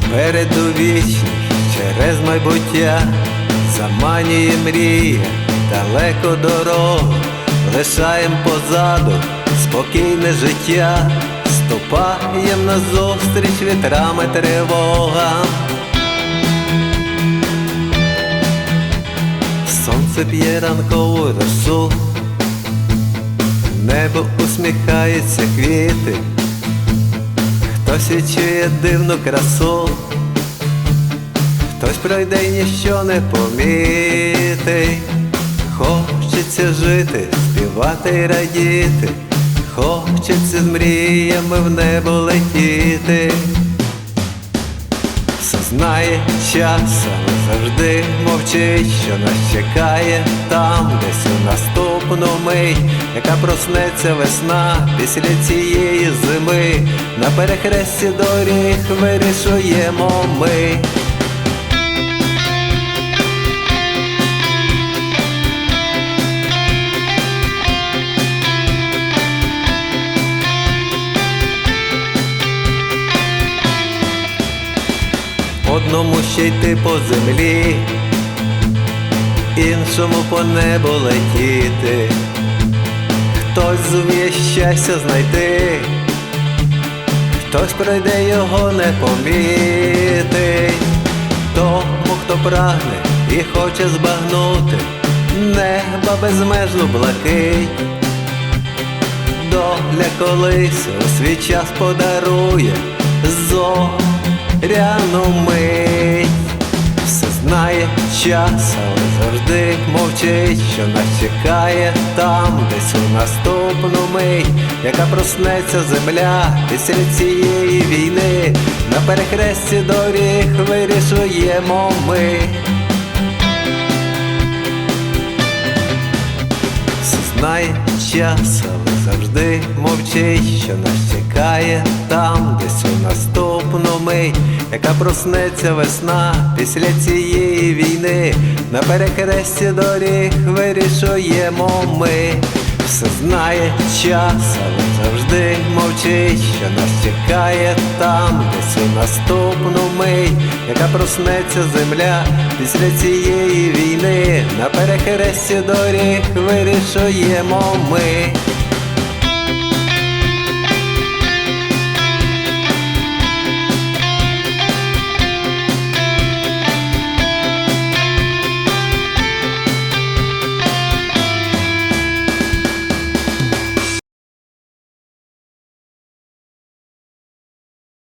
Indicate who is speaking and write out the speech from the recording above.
Speaker 1: Попереду вічність через майбуття. Заманює мрія, далеко дорогу, лишаєм позаду спокійне життя, ступаєм назустріч вітрами тривогам. Сонце п'є ранкову росу, небо усміхається квіти, хтось відчує дивну красу, хтось пройде і ніщо не помітить. Хочеться жити, співати і радіти, хочеться з мріями в небо летіти. Знає час, але завжди мовчить, що нас чекає там, десь у наступну мить, яка проснеться весна після цієї зими. На перехресті доріг вирішуємо ми. Одному ще йти по землі, іншому по небу летіти, хтось зуміє щастя знайти, хтось пройде його не помітить, тому, хто прагне і хоче збагнути, неба безмежну блакить. Доля колись у свій час подарує зоряну час, але завжди мовчить, що нас чекає там, десь у наступну мить, яка проснеться земля після цієї війни. На перехресті доріг вирішуємо ми. Знає час, але завжди мовчить, що нас чекає там, десь у мить, яка проснеться весна після цієї війни. На перехресті доріг вирішуємо ми. Все знає час, але завжди мовчить, що нас чекає там, десь у наступну мить, яка проснеться земля після цієї війни. На перехресті доріг вирішуємо ми.